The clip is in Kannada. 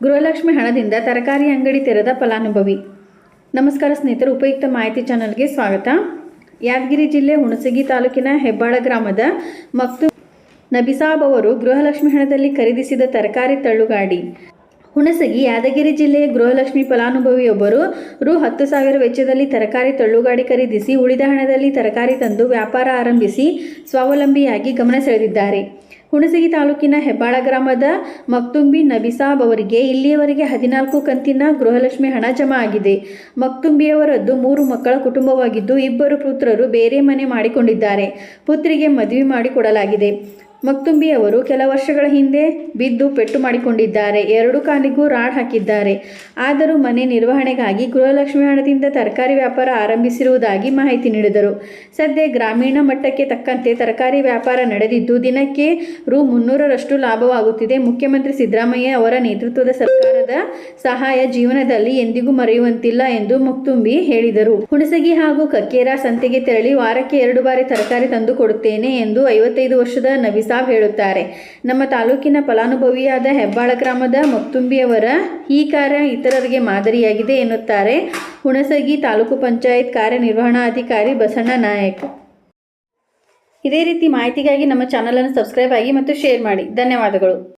ಗೃಹಲಕ್ಷ್ಮಿ ಹಣದಿಂದ ತರಕಾರಿ ಅಂಗಡಿ ತೆರೆದ ಫಲಾನುಭವಿ. ನಮಸ್ಕಾರ ಸ್ನೇಹಿತರು, ಉಪಯುಕ್ತ ಮಾಹಿತಿ ಚಾನಲ್ಗೆ ಸ್ವಾಗತ. ಯಾದಗಿರಿ ಜಿಲ್ಲೆ ಹುಣಸಗಿ ತಾಲೂಕಿನ ಹೆಬ್ಬಾಳ ಗ್ರಾಮದ ಮಕ್ತು ನಬಿಸಾಬ್ ಅವರು ಗೃಹಲಕ್ಷ್ಮಿ ಹಣದಲ್ಲಿ ಖರೀದಿಸಿದ ತರಕಾರಿ ತಳ್ಳುಗಾಡಿ. ಹುಣಸಗಿ, ಯಾದಗಿರಿ ಜಿಲ್ಲೆಯ ಗೃಹಲಕ್ಷ್ಮಿ ಫಲಾನುಭವಿಯೊಬ್ಬರು ರು ಹತ್ತು ಸಾವಿರ ವೆಚ್ಚದಲ್ಲಿ ತರಕಾರಿ ತಳ್ಳುಗಾಡಿ ಖರೀದಿಸಿ, ಉಳಿದ ಹಣದಲ್ಲಿ ತರಕಾರಿ ತಂದು ವ್ಯಾಪಾರ ಆರಂಭಿಸಿ, ಸ್ವಾವಲಂಬಿಯಾಗಿ ಗಮನ ಸೆಳೆದಿದ್ದಾರೆ. ಹುಣಸಗಿ ತಾಲೂಕಿನ ಹೆಬ್ಬಾಳ ಗ್ರಾಮದ ಮಕ್ತುಂಬಿ ನಬಿಸಾಬ್ ಅವರಿಗೆ ಇಲ್ಲಿಯವರೆಗೆ ಹದಿನಾಲ್ಕು ಕಂತಿನ ಗೃಹಲಕ್ಷ್ಮಿ ಹಣ ಜಮಾ ಆಗಿದೆ. ಮಕ್ತುಂಬಿಯವರದ್ದು ಮೂರು ಮಕ್ಕಳ ಕುಟುಂಬವಾಗಿದ್ದು ಇಬ್ಬರು ಪುತ್ರರು ಬೇರೆ ಮನೆ ಮಾಡಿಕೊಂಡಿದ್ದಾರೆ. ಪುತ್ರಿಗೆ ಮದುವೆ ಮಾಡಿಕೊಡಲಾಗಿದೆ. ಮಕ್ತುಂಬಿ ಅವರು ಕೆಲ ವರ್ಷಗಳ ಹಿಂದೆ ಬಿದ್ದು ಪೆಟ್ಟು ಮಾಡಿಕೊಂಡಿದ್ದಾರೆ. ಎರಡು ಕಾಲಿಗೂ ರಾಡ್ ಹಾಕಿದ್ದಾರೆ. ಆದರೂ ಮನೆ ನಿರ್ವಹಣೆಗಾಗಿ ಗೃಹಲಕ್ಷ್ಮಿ ಹಣದಿಂದ ತರಕಾರಿ ವ್ಯಾಪಾರ ಆರಂಭಿಸಿರುವುದಾಗಿ ಮಾಹಿತಿ ನೀಡಿದರು. ಸದ್ಯ ಗ್ರಾಮೀಣ ಮಟ್ಟಕ್ಕೆ ತಕ್ಕಂತೆ ತರಕಾರಿ ವ್ಯಾಪಾರ ನಡೆದಿದ್ದು, ದಿನಕ್ಕೆ ರು ಮುನ್ನೂರರಷ್ಟು ಲಾಭವಾಗುತ್ತಿದೆ. ಮುಖ್ಯಮಂತ್ರಿ ಸಿದ್ದರಾಮಯ್ಯ ಅವರ ನೇತೃತ್ವದ ಸರ್ಕಾರದ ಸಹಾಯ ಜೀವನದಲ್ಲಿ ಎಂದಿಗೂ ಮರೆಯುವಂತಿಲ್ಲ ಎಂದು ಮುಕ್ತುಂಬಿ ಹೇಳಿದರು. ಹುಣಸಗಿ ಹಾಗೂ ಕಕ್ಕೇರ ಸಂತೆಗೆ ತೆರಳಿ ವಾರಕ್ಕೆ ಎರಡು ಬಾರಿ ತರಕಾರಿ ತಂದು ಕೊಡುತ್ತೇನೆ ಎಂದು ಐವತ್ತೈದು ವರ್ಷದ ನಬಿಸಾಬ್ ಹೇಳುತ್ತಾರೆ. ನಮ್ಮ ತಾಲೂಕಿನ ಫಲಾನುಭವಿಯಾದ ಹೆಬ್ಬಾಳ ಗ್ರಾಮದ ಮಕ್ತುಂಬಿಯವರ ಈ ಕಾರ್ಯ ಇತರರಿಗೆ ಮಾದರಿಯಾಗಿದೆ ಎನ್ನುತ್ತಾರೆ ಹುಣಸಗಿ ತಾಲೂಕು ಪಂಚಾಯತ್ ಕಾರ್ಯನಿರ್ವಹಣಾಧಿಕಾರಿ ಬಸಣ್ಣ ನಾಯಕ್. ಇದೇ ರೀತಿ ಮಾಹಿತಿಗಾಗಿ ನಮ್ಮ ಚಾನಲನ್ನು ಸಬ್ಸ್ಕ್ರೈಬ್ ಆಗಿ ಮತ್ತು ಶೇರ್ ಮಾಡಿ. ಧನ್ಯವಾದಗಳು.